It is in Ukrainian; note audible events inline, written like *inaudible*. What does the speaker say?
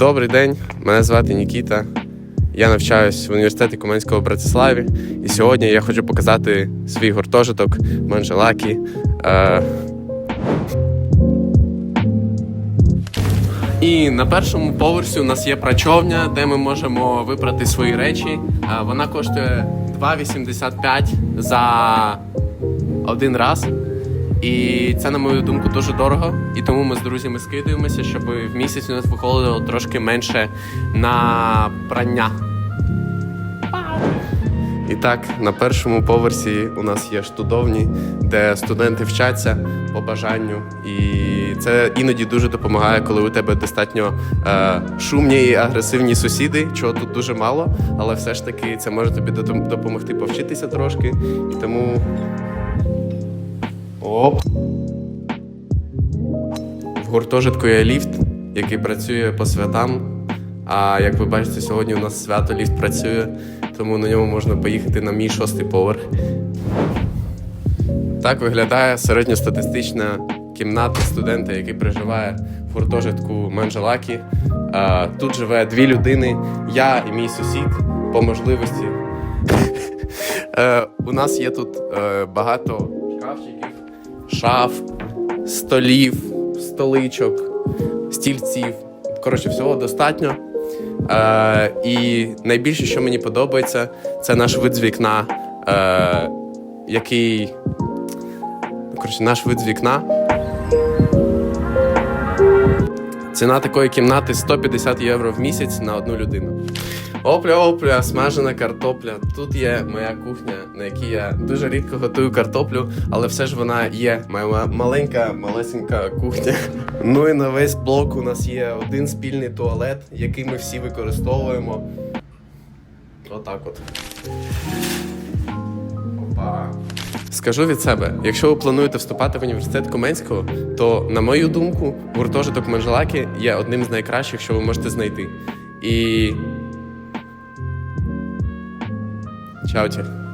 Добрий день, мене звати Нікіта. Я навчаюсь в університеті Куменського в Братиславі. І сьогодні я хочу показати свій гуртожиток Манжелакі. Е... І на першому поверсі у нас є прачовня, де ми можемо випрати свої речі. Е, Вона коштує 2,85 за один раз. І це, на мою думку, дуже дорого. І тому ми з друзями скидуємося, щоб в місяць у нас виходило трошки менше на прання. І так, на першому поверсі у нас є штудовні, де студенти вчаться по бажанню. І це іноді дуже допомагає, коли у тебе достатньо е, шумні і агресивні сусіди, чого тут дуже мало, але все ж таки це може тобі допомогти повчитися трошки. І тому. Оп. В гуртожитку є ліфт, який працює по святам. А як ви бачите, сьогодні у нас свято ліфт працює, тому на ньому можна поїхати на мій шостий поверх. Так виглядає середньостатистична кімната студента, який проживає в гуртожитку Манжелакі. Тут живе дві людини, я і мій сусід по можливості. *laughs* Е, У нас є тут е, багато шкафчиків, шаф, столів, столичок, стільців. Коротше, всього достатньо. Е, і найбільше, що мені подобається, це наш вид з вікна, е, який. Коротше, наш вид з вікна. Ціна такої кімнати 150 євро в місяць на одну людину. Опля-опля, смажена картопля. Тут є моя кухня, на якій я дуже рідко готую картоплю, але все ж вона є. Моя маленька, малесенька кухня. *laughs* Ну і на весь блок у нас є один спільний туалет, який ми всі використовуємо. Отак от. Опа. Скажу від себе, якщо ви плануєте вступати в університет Коменського, то, на мою думку, гуртожиток Манжелаки є одним з найкращих, що ви можете знайти. І. Čaute.